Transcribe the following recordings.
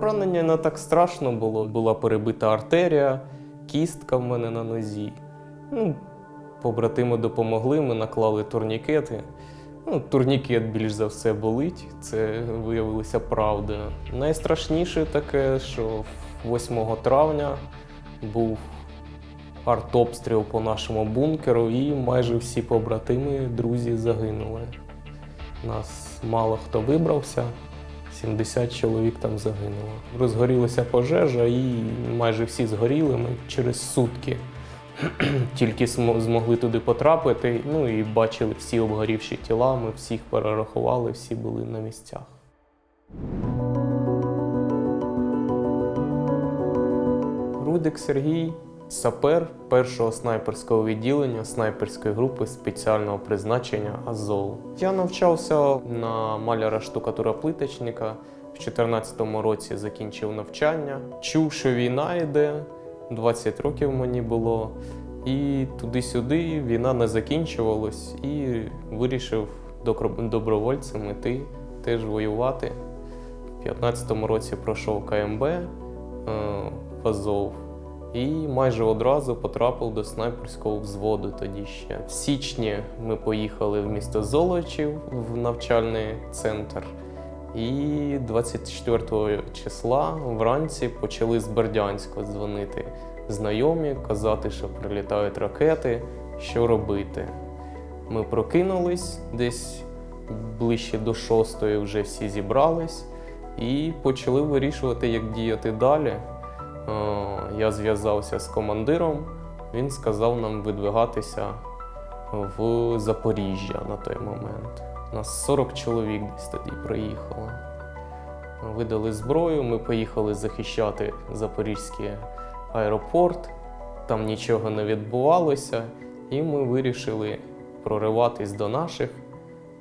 Поранення не так страшно було. Була перебита артерія, кістка в мене на нозі. Ну, побратими допомогли, ми наклали турнікети. Ну, турнікет більш за все болить, це виявилося правдою. Найстрашніше таке, що 8 травня був артобстріл по нашому бункеру, і майже всі побратими, друзі загинули. Нас мало хто вибрався, 70 чоловік там загинуло. Розгорілася пожежа, і майже всі згоріли ми через сутки. Тільки змогли туди потрапити, ну і бачили всі обгорівші тіла, ми всіх перерахували, всі були на місцях. Рудик Сергій, сапер першого снайперського відділення снайперської групи спеціального призначення Азов. Я навчався на маляра штукатура плиточника. В 2014 році закінчив навчання. Чув, що війна йде, 20 років мені було. І туди-сюди війна не закінчувалась, і вирішив добровольцем іти теж воювати. У 2015 році пройшов КМБ е, в Азов і майже одразу потрапив до снайперського взводу тоді ще. В січні ми поїхали в місто Золочів в навчальний центр. І 24 числа вранці почали з Бердянська дзвонити знайомі, казати, що прилітають ракети, що робити. Ми прокинулись десь ближче до шостої, вже всі зібрались і почали вирішувати, як діяти далі. Е, Я зв'язався з командиром, він сказав нам видвигатися в Запоріжжя на той момент. Нас 40 чоловік десь тоді приїхало. Видали зброю, ми поїхали захищати Запорізький аеропорт. Там нічого не відбувалося, і ми вирішили прориватись до наших.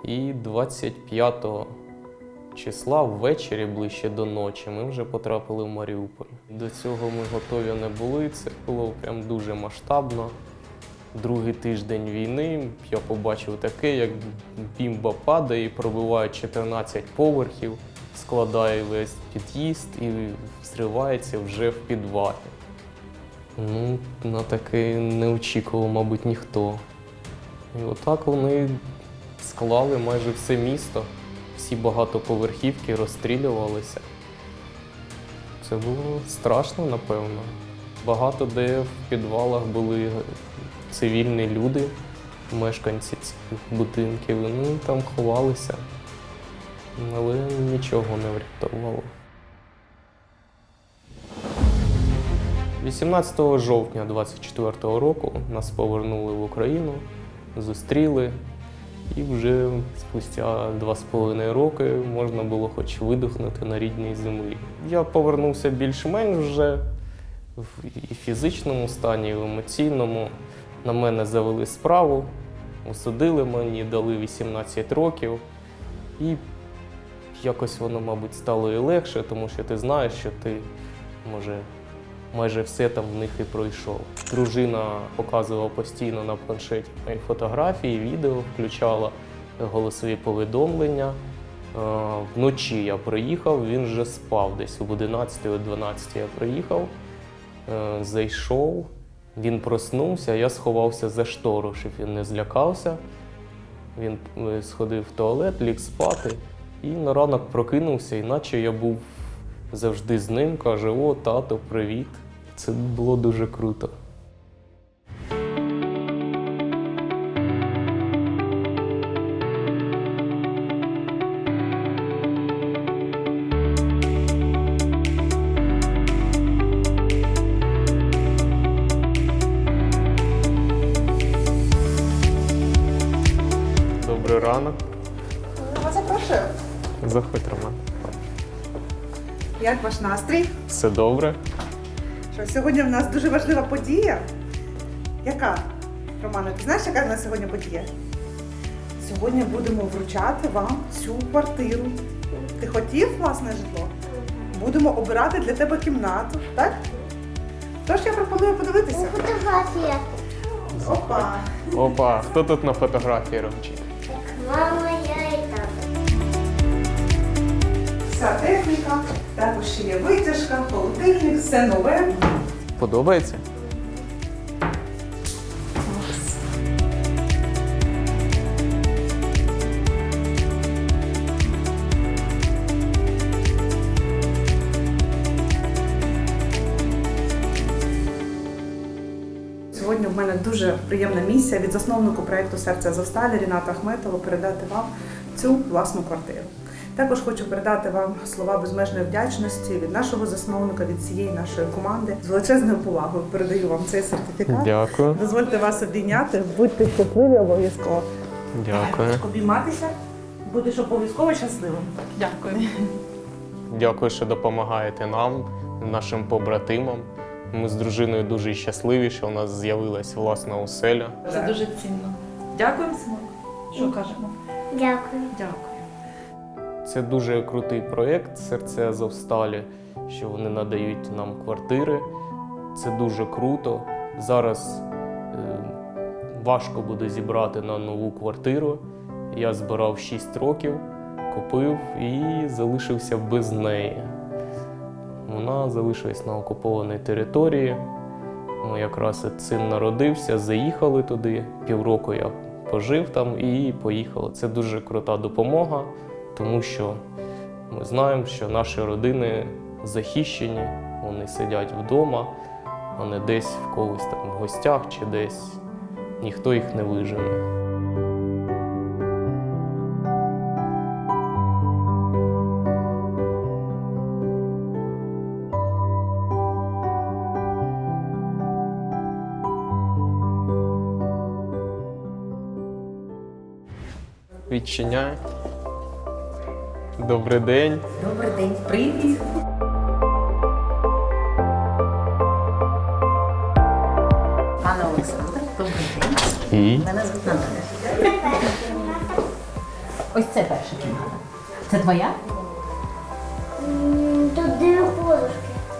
І 25 числа ввечері, ближче до ночі, ми вже потрапили в Маріуполь. До цього ми готові не були. Це було прям дуже масштабно. Другий тиждень війни я побачив таке, як бімба падає і пробиває 14 поверхів, складає весь під'їзд і зривається вже в підвалі. Ну, на таке не очікував, мабуть, ніхто. І отак вони склали майже все місто, всі багатоповерхівки розстрілювалися. Це було страшно, напевно. Багато де в підвалах були цивільні люди, мешканці цих будинків, вони там ховалися, але нічого не врятувало. 18 жовтня 24 року нас повернули в Україну, зустріли, і вже спустя два з половиною роки можна було хоч видихнути на рідній землі. Я повернувся більш-менш вже в фізичному стані, і в емоційному. На мене завели справу, осудили мені, дали 18 років. І якось воно, мабуть, стало і легше, тому що ти знаєш, що ти може майже все там в них і пройшов. Дружина показувала постійно на планшеті мої фотографії, відео, включала голосові повідомлення. Е, Вночі я приїхав, він вже спав десь об 11-12 я приїхав, е, зайшов, він проснувся, я сховався за штору, щоб він не злякався. Він е, сходив в туалет, ліг спати і на ранок прокинувся, іначе я був завжди з ним, каже: О, тато, привіт. Це було дуже круто. Як ваш настрій? Все добре? Що сьогодні в нас дуже важлива подія. Яка? Романе, ти знаєш, яка в нас сьогодні подія? Сьогодні будемо вручати вам цю квартиру. Ти хотів власне житло? Будемо обирати для тебе кімнату, так? Тож я пропоную подивитися. Фотографія. Опа! Опа, хто тут на фотографії робчить? Мама, вся техніка, також ще є витяжка, холодильник, все нове. Подобається? Сьогодні в мене дуже приємна місія від засновнику проєкту Серце Азовсталі Ріната Ахметова передати вам цю власну квартиру. Також хочу передати вам слова безмежної вдячності від нашого засновника, від цієї нашої команди. З величезною повагою передаю вам цей сертифікат. Дякую. Дозвольте вас обійняти, будьте щасливі обов'язково. Дякую. Обійматися, будеш обов'язково щасливим. Дякую. Дякую, що допомагаєте нам, нашим побратимам. Ми з дружиною дуже щасливі, що у нас з'явилась власна оселя. Це дуже цінно. Дякуємо, синок. Що кажемо? Дякую. Дякую. Це дуже крутий проєкт Серце Азовсталі, що вони надають нам квартири. Це дуже круто. Зараз е, важко буде зібрати на нову квартиру. Я збирав 6 років, купив і залишився без неї. Вона залишилась на окупованій території. Ну, якраз син народився, заїхали туди. Півроку я пожив там і поїхав. Це дуже крута допомога, тому що ми знаємо, що наші родини захищені, вони сидять вдома, не десь в когось там в гостях чи десь. Ніхто їх не вижене. Відчиняй. Добрий день. Добрий день. Привіт. Пане Олександр, добрий день. І Мене звуть Наталя. Ось це перша кімната. Це твоя? Тут дві подушки.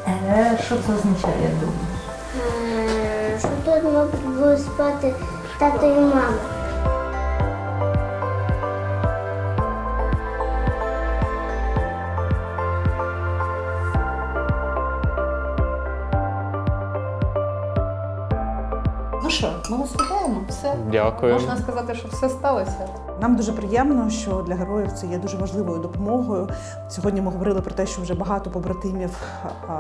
Е, що це означає, я думаю? Що тут мабуть будуть спати тато і мама. Ну що, ми вітаємо. Все. дякую. Можна сказати, що все сталося. Нам дуже приємно, що для героїв це є дуже важливою допомогою. Сьогодні ми говорили про те, що вже багато побратимів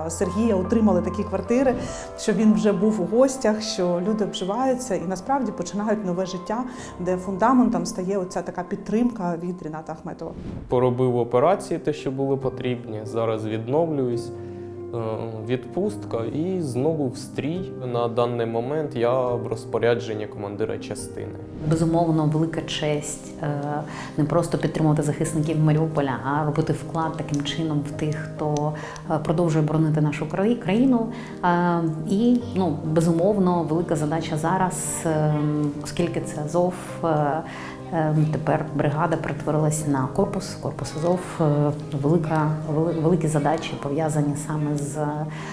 Сергія отримали такі квартири, що він вже був у гостях, що люди обживаються і насправді починають нове життя, де фундаментом стає оця така підтримка від Ріната Ахметова. Поробив операції, те, що були потрібні. Зараз відновлююсь. Е, Відпустка і знову в стрій. На даний момент я в розпорядженні командира частини. Безумовно, велика честь е, не просто підтримувати захисників Маріуполя, а робити вклад таким чином в тих, хто е, продовжує боронити нашу країну. І ну безумовно, велика задача зараз, е, оскільки це Азов. Е, е, Тепер бригада перетворилась на корпус. Корпус Азов е, велика, великі задачі пов'язані саме з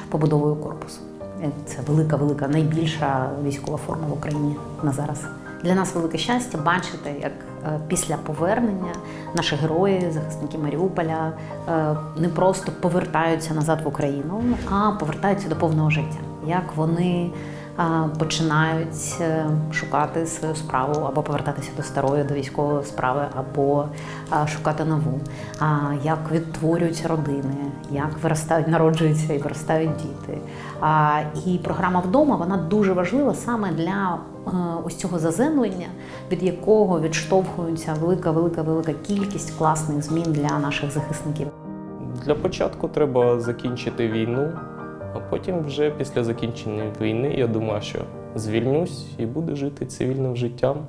побудовою корпусу. Е, Це велика, велика, найбільша військова форма в Україні на зараз. Для нас велике щастя бачити, як е, після повернення наші герої, захисники Маріуполя, е, не просто повертаються назад в Україну, а повертаються до повного життя. Як вони е, починають е, шукати свою справу або повертатися до старої, до військової справи, або шукати нову, як відтворюються родини, як виростають, народжуються і виростають діти. І програма вдома вона дуже важлива саме для е, ось цього заземлення, від якого відштовхується велика, велика, велика кількість класних змін для наших захисників. Для початку треба закінчити війну, а потім, вже після закінчення війни, я думаю, що звільнюсь і буду жити цивільним життям.